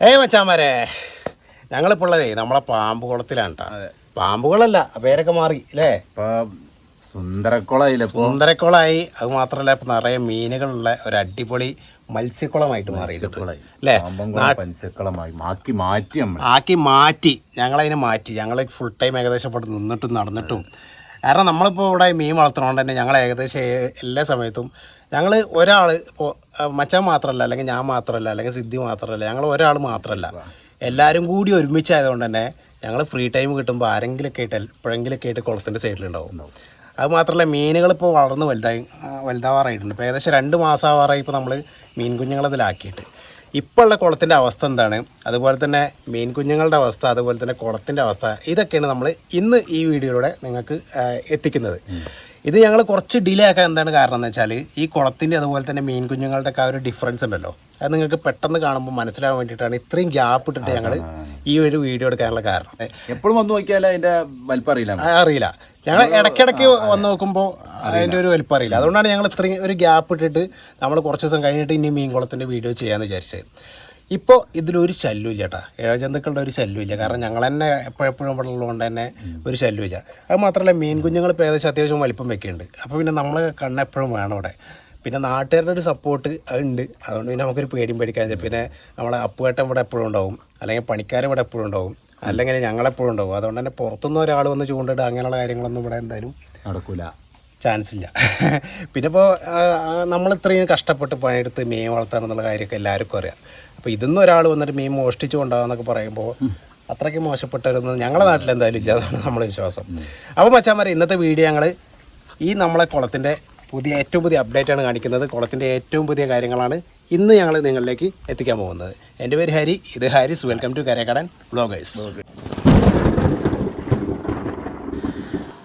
ഏയ് മച്ചാമാരെ ഞങ്ങളിപ്പോൾ ഉള്ളതേ നമ്മളെ പാമ്പ് കുളത്തിലാണ് കേട്ടോ പാമ്പുകളല്ല പേരൊക്കെ മാറി അല്ലേ ഇപ്പൊ സുന്ദരക്കുളമായി അത് മാത്രമല്ല ഇപ്പം നിറയെ മീനുകളുള്ള ഒരു അടിപൊളി മത്സ്യക്കുളമായിട്ട് മാറിയിട്ടുണ്ട് കുളമായി അല്ലേ പാമ്പംകുളം പഞ്ചക്കുളമായി മാക്കി മാറ്റി ആക്കി മാറ്റി ഞങ്ങളതിനെ മാറ്റി. ഞങ്ങൾ ഫുൾ ടൈം ഏകദേശം നിന്നിട്ടും നടന്നിട്ടും. കാരണം നമ്മളിപ്പോൾ ഇവിടെ മീൻ വളർത്തണോണ്ട് തന്നെ ഞങ്ങൾ ഏകദേശം എല്ലാ സമയത്തും ഞങ്ങൾ ഒരാൾ ഇപ്പോൾ മച്ചാൻ മാത്രമല്ല അല്ലെങ്കിൽ ഞാൻ മാത്രമല്ല അല്ലെങ്കിൽ സിദ്ധി മാത്രമല്ല ഞങ്ങൾ ഒരാൾ മാത്രമല്ല എല്ലാവരും കൂടി ഒരുമിച്ചായതുകൊണ്ട് തന്നെ ഞങ്ങൾ ഫ്രീ ടൈം കിട്ടുമ്പോൾ ആരെങ്കിലൊക്കെ ആയിട്ട് എപ്പോഴെങ്കിലൊക്കെ ആയിട്ട് കുളത്തിന്റെ സൈഡിലുണ്ടാവും. അത് മാത്രമല്ല മീനുകൾ ഇപ്പോൾ വളർന്ന് വലുതായി വലുതാവാറായിട്ടുണ്ട്. ഇപ്പോൾ ഏകദേശം രണ്ട് മാസമാവാറായി ഇപ്പോൾ നമ്മൾ മീൻ കുഞ്ഞുങ്ങളതിലാക്കിയിട്ട്. ഇപ്പോൾ ഉള്ള കുളത്തിന്റെ അവസ്ഥ എന്താണ്? അതുപോലെ തന്നെ മീൻ കുഞ്ഞുങ്ങളുടെ അവസ്ഥ അതുപോലെ തന്നെ കുളത്തിന്റെ അവസ്ഥ ഇതൊക്കെയാണ് നമ്മൾ ഇന്ന് ഈ വീഡിയോയിലൂടെ നിങ്ങൾക്ക് എത്തിക്കുന്നത്. ഇത് ഞങ്ങൾ കുറച്ച് ഡിലേ ആക്കാൻ എന്താണ് കാരണം എന്ന് വെച്ചാൽ ഈ കുളത്തിന്റെ അതുപോലെ തന്നെ മീൻ കുഞ്ഞുങ്ങളുടെ ഒക്കെ ആ ഒരു ഡിഫറൻസ് ഉണ്ടല്ലോ. അത് നിങ്ങൾക്ക് പെട്ടെന്ന് കാണുമ്പോൾ മനസ്സിലാവാൻ വേണ്ടിയിട്ടാണ് ഇത്രയും ഗ്യാപ്പ് ഇട്ടിട്ട് ഞങ്ങൾ ഈ ഒരു വീഡിയോ എടുക്കാനുള്ള കാരണം. എപ്പോഴും വന്നു നോക്കിയാൽ അതിന്റെ വലിപ്പം അറിയില്ല അറിയില്ല. ഞങ്ങൾ ഇടയ്ക്കിടയ്ക്ക് വന്ന് നോക്കുമ്പോൾ അതിന്റെ ഒരു വലിപ്പം അറിയില്ല. അതുകൊണ്ടാണ് ഞങ്ങൾ ഇത്രയും ഒരു ഗ്യാപ്പ് ഇട്ടിട്ട് നമ്മൾ കുറച്ച് ദിവസം കഴിഞ്ഞിട്ട് ഇനി മീൻകുളത്തിന്റെ വീഡിയോ ചെയ്യാമെന്ന് വിചാരിച്ചത്. ഇപ്പോൾ ഇതിലൊരു ശല്യമില്ല കേട്ടോ ഇഴജന്തുക്കളുടെ ഒരു ശല്യമില്ല കാരണം ഞങ്ങൾ തന്നെ എപ്പോഴെപ്പോഴും ഇവിടെ ഉള്ളതുകൊണ്ട് തന്നെ ഒരു ശല്യമില്ല അത് മാത്രമല്ല മീൻ കുഞ്ഞുങ്ങൾ ഇപ്പോൾ ഏകദേശം അത്യാവശ്യം വലിപ്പം വെക്കുന്നുണ്ട്. അപ്പോൾ പിന്നെ നമ്മൾ കണ്ണെപ്പോഴും വേണം ഇവിടെ. പിന്നെ നാട്ടുകാരുടെ ഒരു സപ്പോർട്ട് ഉണ്ട്. അതുകൊണ്ട് പിന്നെ നമുക്കൊരു പേടിയും പേടിക്കാൻ പിന്നെ നമ്മളെ അപ്പുവേട്ടൻ ഇവിടെ എപ്പോഴും ഉണ്ടാവും. അല്ലെങ്കിൽ പണിക്കാർ ഇവിടെ എപ്പോഴും ഉണ്ടാവും. അല്ലെങ്കിൽ ഞങ്ങളെപ്പോഴും ഉണ്ടാവും. അതുകൊണ്ട് തന്നെ പുറത്തുനിന്ന് ഒരാൾ വന്ന് ചൂണ്ടിട്ട് അങ്ങനെയുള്ള കാര്യങ്ങളൊന്നും ഇവിടെ എന്തായാലും നടക്കൂല. ചാൻസ് ഇല്ല. പിന്നെ ഇപ്പോൾ നമ്മൾ ഇത്രയും കഷ്ടപ്പെട്ട് പണിയെടുത്ത് മീൻ വളർത്താനെന്നുള്ള കാര്യമൊക്കെ എല്ലാവർക്കും അറിയാം. അപ്പോൾ ഇതൊന്നും ഒരാൾ വന്നിട്ട് മീൻ മോഷ്ടിച്ചു കൊണ്ടാകുന്നൊക്കെ പറയുമ്പോൾ അത്രയ്ക്ക് മോശപ്പെട്ടവരൊന്നും ഞങ്ങളുടെ നാട്ടിൽ എന്തായാലും ഇല്ല എന്നാണ് നമ്മുടെ വിശ്വാസം. അപ്പോൾ മച്ചാൻ മച്ചാമാരെ ഇന്നത്തെ വീഡിയോ ഞങ്ങൾ ഈ നമ്മളെ കുളത്തിന്റെ പുതിയ ഏറ്റവും പുതിയ അപ്ഡേറ്റ് ആണ് കാണിക്കുന്നത്. കുളത്തിന്റെ ഏറ്റവും പുതിയ കാര്യങ്ങളാണ് ഇന്ന് ഞങ്ങൾ നിങ്ങളിലേക്ക് എത്തിക്കാൻ പോകുന്നത്. എന്റെ പേര് ഹരി ഇത് Haris. Welcome to Karekkadan bloggers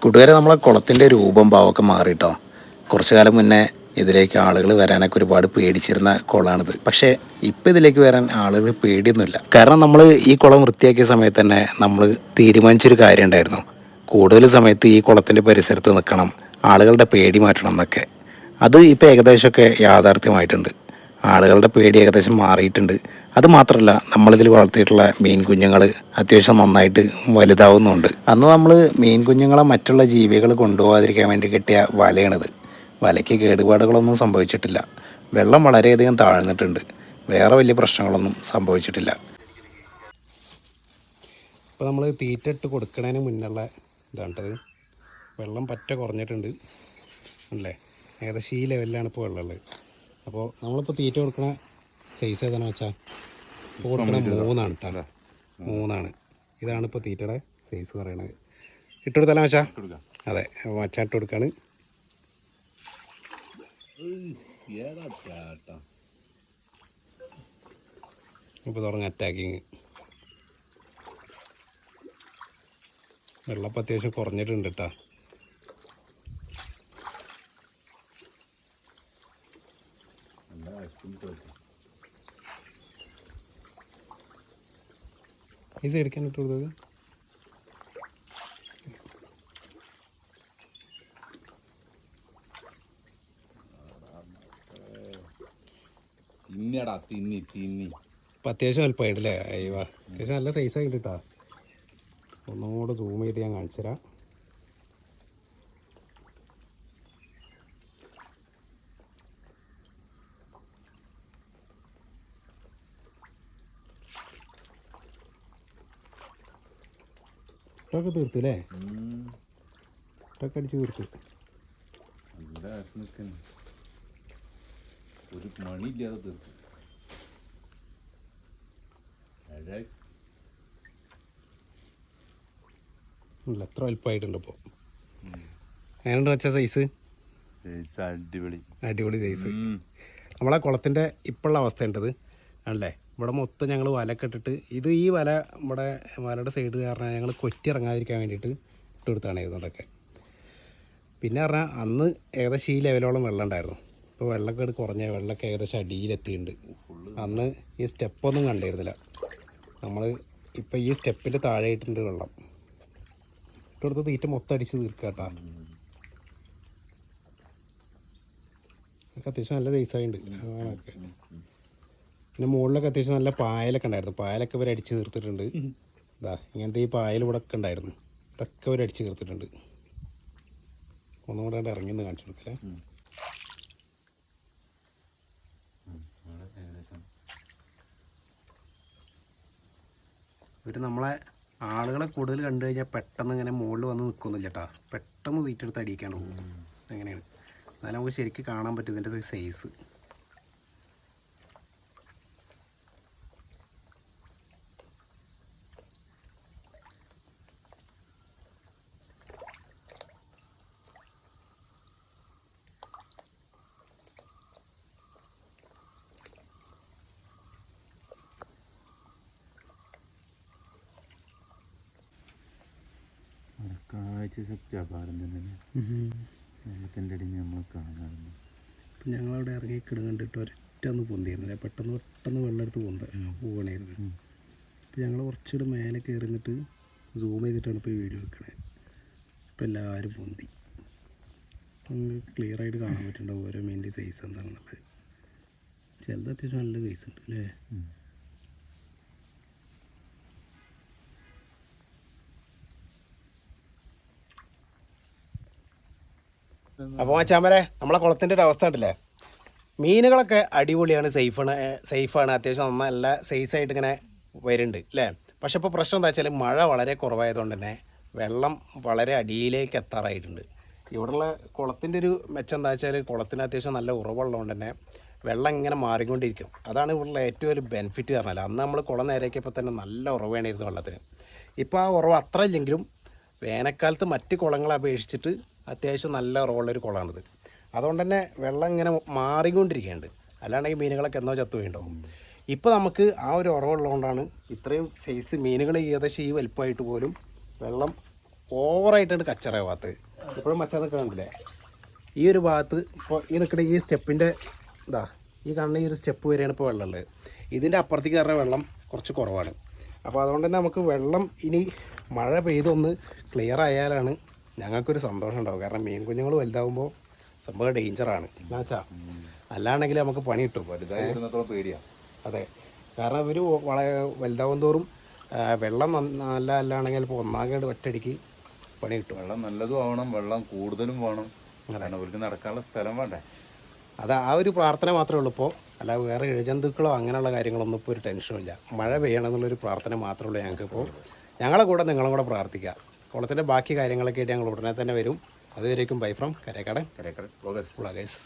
കൂട്ടുകാരെ നമ്മളെ കുളത്തിന്റെ രൂപം ഭാവമൊക്കെ മാറിയിട്ടോ? കുറച്ചു കാലം മുന്നേ ഇതിലേക്ക് ആളുകൾ വരാനൊക്കെ ഒരുപാട് പേടിച്ചിരുന്ന കുളമാണിത്. പക്ഷേ ഇപ്പം ഇതിലേക്ക് വരാൻ ആളുകൾ പേടിയൊന്നുമില്ല. കാരണം നമ്മൾ ഈ കുളം വൃത്തിയാക്കിയ സമയത്ത് തന്നെ നമ്മൾ തീരുമാനിച്ചൊരു കാര്യം ഉണ്ടായിരുന്നു കൂടുതൽ സമയത്ത് ഈ കുളത്തിന്റെ പരിസരത്ത് നിൽക്കണം. ആളുകളുടെ പേടി മാറ്റണം എന്നൊക്കെ. അത് ഇപ്പോൾ ഏകദേശമൊക്കെ യാഥാർത്ഥ്യമായിട്ടുണ്ട്. ആളുകളുടെ പേടി ഏകദേശം മാറിയിട്ടുണ്ട്. അത് മാത്രമല്ല നമ്മളിതിൽ വളർത്തിയിട്ടുള്ള മീൻ കുഞ്ഞുങ്ങൾ അത്യാവശ്യം നന്നായിട്ട് വലുതാവുന്നുണ്ട്. അന്ന് നമ്മൾ മീൻ കുഞ്ഞുങ്ങളെ മറ്റുള്ള ജീവികൾ കൊണ്ടുപോകാതിരിക്കാൻ വേണ്ടി കിട്ടിയ വലയാണിത്. വലയ്ക്ക് കേടുപാടുകളൊന്നും സംഭവിച്ചിട്ടില്ല. വെള്ളം വളരെയധികം താഴ്ന്നിട്ടുണ്ട്. വേറെ വലിയ പ്രശ്നങ്ങളൊന്നും സംഭവിച്ചിട്ടില്ല. ഇപ്പോൾ നമ്മൾ തീറ്റ ഇട്ട് കൊടുക്കുന്നതിന് മുന്നുള്ള ഇതാണ്ടത് വെള്ളം പറ്റ കുറഞ്ഞിട്ടുണ്ട്. അല്ലേ? ഏകദേശം ഈ ലെവലിലാണ് ഇപ്പോൾ വെള്ളമുള്ളത്. അപ്പോൾ നമ്മളിപ്പോൾ തീറ്റ കൊടുക്കണ സൈസ് ഏതാണെന്ന് വെച്ചാൽ ഇപ്പോൾ കൊടുക്കണ മൂന്നാണ് കേട്ടോ മൂന്നാണ്. ഇതാണ് ഇപ്പോൾ തീറ്റയുടെ സൈസ് പറയണത്. ഇട്ട് കൊടുത്താലോ മച്ചാ? അതെ. മച്ചാൻ ഇട്ട് കൊടുക്കാണ്. ഇപ്പോൾ തുടങ്ങും അറ്റാക്കിങ് വെള്ളം ഇപ്പം അത്യാവശ്യം കുറഞ്ഞിട്ടുണ്ട് കേട്ടോ ഈ എടുക്കാൻ ഇട്ട് കൊടുത്തത്? തിന്നിയടാ തിന്നി തിന്നി. ഇപ്പം അത്യാവശ്യം അല്പമായിട്ടല്ലേ അയ്യോ അത്യാവശ്യം നല്ല സൈസ് ആയിട്ട് കേട്ടോ ഒന്നും കൂടെ സൂം ചെയ്ത് ഞാൻ കാണിച്ചു തരാം ഇട്ടൊക്കെ തീർത്തു അല്ലേ മുട്ടൊക്കെ അടിച്ച് തീർത്തു. ഒരു മണിയില്ലാതെ തീർത്തു. അഴ ഇല്ല എത്ര വലുപ്പമായിട്ടുണ്ട് ഇപ്പോൾ എങ്ങനെയുണ്ട് വെച്ച സൈസ് അടിപൊളി. അടിപൊളി സൈസ്. നമ്മളെ കുളത്തിന്റെ ഇപ്പോഴുള്ള അവസ്ഥ ഉണ്ടത് ആണല്ലേ? ഇവിടെ മൊത്തം ഞങ്ങൾ വല കെട്ടിട്ട് ഇത് ഈ വല നമ്മുടെ വലയുടെ സൈഡ് കാരണം ഞങ്ങൾ കൊറ്റി ഇറങ്ങാതിരിക്കാൻ വേണ്ടിയിട്ട് ഇട്ട് കൊടുത്താണ് അതൊക്കെ. പിന്നെ പറഞ്ഞാൽ അന്ന് ഏകദേശം ഈ ലെവലോളം വെള്ളം ഉണ്ടായിരുന്നു. ഇപ്പോൾ വെള്ളമൊക്കെ എടുത്ത് കുറഞ്ഞ വെള്ളമൊക്കെ ഏകദേശം അടിയിലെത്തിയിട്ടുണ്ട്. അന്ന് ഈ സ്റ്റെപ്പൊന്നും കണ്ടിരുന്നില്ല. നമ്മൾ ഇപ്പോൾ ഈ സ്റ്റെപ്പിന്റെ താഴെയിട്ടുണ്ട് വെള്ളം. ഇട്ട് കൊടുത്ത് തീറ്റ മൊത്തം അടിച്ച് തീർക്കുക കേട്ടോ. അത്യാവശ്യം നല്ല സൈസായിട്ടുണ്ട് അതൊക്കെ പിന്നെ മുകളിലൊക്കെ അത്യാവശ്യം നല്ല പായലൊക്കെ ഉണ്ടായിരുന്നു. പായലൊക്കെ ഇവർ അടിച്ച് തീർത്തിട്ടുണ്ട്. ഇതാ ഇങ്ങനത്തെ ഈ പായൽ ഇവിടെ ഒക്കെ ഉണ്ടായിരുന്നു. ഇതൊക്കെ ഇവർ അടിച്ച് തീർത്തിട്ടുണ്ട്. ഒന്നും കൂടെ ഇറങ്ങി നിന്ന് കാണിച്ചു കൊടുക്കല്ലേ ഇവർ നമ്മളെ ആളുകളെ കൂടുതൽ കണ്ടു കഴിഞ്ഞാൽ പെട്ടെന്ന് ഇങ്ങനെ മുകളിൽ വന്ന് നിൽക്കുന്നില്ല കേട്ടോ പെട്ടെന്ന് തീറ്റെടുത്ത് അടിക്കാണ്ട് പോകും. അങ്ങനെയാണ്. എന്നാലും നമുക്ക് ശരിക്കും കാണാൻ പറ്റും ഇതിന്റെ സൈസ് അവിടെ കാഴ്ച ശക്തി അപാരം തന്നെ വെള്ളത്തിന്റെ അടിയിൽ നമ്മൾ കാണാറുണ്ട്. ഇപ്പം ഞങ്ങളവിടെ ഇറങ്ങി കിടന്നിട്ട് ഒരൊറ്റ ഒന്ന് പൊന്തിയിരുന്നില്ല. പെട്ടെന്ന് പെട്ടെന്ന് വെള്ളം എടുത്ത് പൊന്ത പോകണമായിരുന്നു അപ്പോൾ ഞങ്ങൾ കുറച്ചുകൂടെ മേലെ കയറിന്നിട്ട് സൂം ചെയ്തിട്ടാണ് ഇപ്പോൾ വീഡിയോ വെക്കണത് ഇപ്പം എല്ലാവരും പൊന്തി. ക്ലിയർ ആയിട്ട് കാണാൻ പറ്റുന്നുണ്ടാവും ഓരോ മീനിന്റെ സൈസ് എന്താണെന്നുള്ളത്. ചിലത് അത്യാവശ്യം നല്ല സൈസ് ഉണ്ട് അല്ലേ? അപ്പോൾ ആ ചാമരെ നമ്മളെ കുളത്തിന്റെ ഒരു അവസ്ഥ ഉണ്ടല്ലേ മീനുകളൊക്കെ അടിപൊളിയാണ് സേഫാണ് സേഫാണ്. അത്യാവശ്യം നല്ല സൈസായിട്ട് ഇങ്ങനെ വരുന്നുണ്ട് അല്ലേ പക്ഷെ ഇപ്പോൾ പ്രശ്നം എന്താ വെച്ചാൽ മഴ വളരെ കുറവായതുകൊണ്ട് തന്നെ വെള്ളം വളരെ അടിയിലേക്ക് എത്താറായിട്ടുണ്ട്. ഇവിടെയുള്ള കുളത്തിന്റെ ഒരു മെച്ചം എന്താ വെച്ചാൽ കുളത്തിന് അത്യാവശ്യം നല്ല ഉറവുള്ളതുകൊണ്ട് തന്നെ വെള്ളം ഇങ്ങനെ മാറിക്കൊണ്ടിരിക്കും. അതാണ് ഇവിടെയുള്ള ഏറ്റവും ഒരു ബെനിഫിറ്റ് പറഞ്ഞാൽ അന്ന് നമ്മൾ കുളം നേരെയാക്കിയപ്പോൾ തന്നെ നല്ല ഉറവേണിയിരുന്നു വെള്ളത്തിന്. ഇപ്പോൾ ആ ഉറവ് അത്ര ഇല്ലെങ്കിലും വേനൽക്കാലത്ത് മറ്റ് കുളങ്ങളെ അപേക്ഷിച്ചിട്ട് അത്യാവശ്യം നല്ല റോളൊരു കുളമാണിത്. അതുകൊണ്ട് തന്നെ വെള്ളം ഇങ്ങനെ മാറിക്കൊണ്ടിരിക്കുകയുണ്ട് അല്ലാണ്ടെങ്കിൽ മീനുകളൊക്കെ എന്നോ ചത്തു വീണ്ടാവും ഇപ്പോൾ നമുക്ക് ആ ഒരു ഉറവുള്ളതുകൊണ്ടാണ് ഇത്രയും സൈസ് മീനുകൾ ഏകദേശം ഈ വലിപ്പമായിട്ട് പോലും വെള്ളം ഓവറായിട്ടാണ് കച്ചറയാവാത്തത് ഇപ്പോഴും മച്ച നിൽക്കണില്ലേ ഈ ഒരു ഭാഗത്ത് ഇപ്പോൾ ഈ നിൽക്കുന്ന ഈ സ്റ്റെപ്പിന്റെ ഇതാ ഈ കാണുന്ന ഈ ഒരു സ്റ്റെപ്പ് വരെയാണ് ഇപ്പോൾ വെള്ളമുള്ളത് ഇതിന്റെ അപ്പുറത്തേക്ക് കയറുന്ന വെള്ളം കുറച്ച് കുറവാണ്. അപ്പോൾ അതുകൊണ്ട് തന്നെ നമുക്ക് വെള്ളം ഇനി മഴ പെയ്തൊന്ന് ക്ലിയർ ആയാലാണ് ഞങ്ങൾക്കൊരു സന്തോഷം ഉണ്ടാവും കാരണം മീൻ കുഞ്ഞുങ്ങൾ വലുതാവുമ്പോൾ സംഭവം ഡേഞ്ചറാണ്. എന്നാച്ചാ അല്ലാണെങ്കിൽ നമുക്ക് പണി കിട്ടും. വലുതായി പേടിയാണ് അതെ. കാരണം ഇവർ വളരെ വലുതാവും തോറും വെള്ളം നല്ല അല്ലാണെങ്കിൽ ഇപ്പോൾ ഒന്നാകേണ്ട ഒറ്റയടിക്ക് പണി കിട്ടും. വെള്ളം നല്ലതും ആവണം. വെള്ളം കൂടുതലും വേണം. അതാണ് അവർക്ക് നടക്കാനുള്ള സ്ഥലം വേണ്ടേ? അത് ആ ഒരു പ്രാർത്ഥന മാത്രമേ ഉള്ളൂ ഇപ്പോൾ അല്ല വേറെ ഇഴജന്തുക്കളോ അങ്ങനെയുള്ള കാര്യങ്ങളൊന്നും ഇപ്പോൾ ഒരു ടെൻഷനും ഇല്ല. മഴ പെയ്യണം എന്നുള്ളൊരു പ്രാർത്ഥന മാത്രമേ ഉള്ളൂ ഞങ്ങൾക്ക് ഇപ്പോൾ ഞങ്ങളെ കൂടെ നിങ്ങളും കൂടെ പ്രാർത്ഥിക്കുക കുളത്തിന്റെ ബാക്കി കാര്യങ്ങളൊക്കെ ആയിട്ട് ഞങ്ങൾ ഉടനെ തന്നെ വരും. അതുവരേക്കും bye from Karekkada. Karekkada. Progress ഉളകേസ്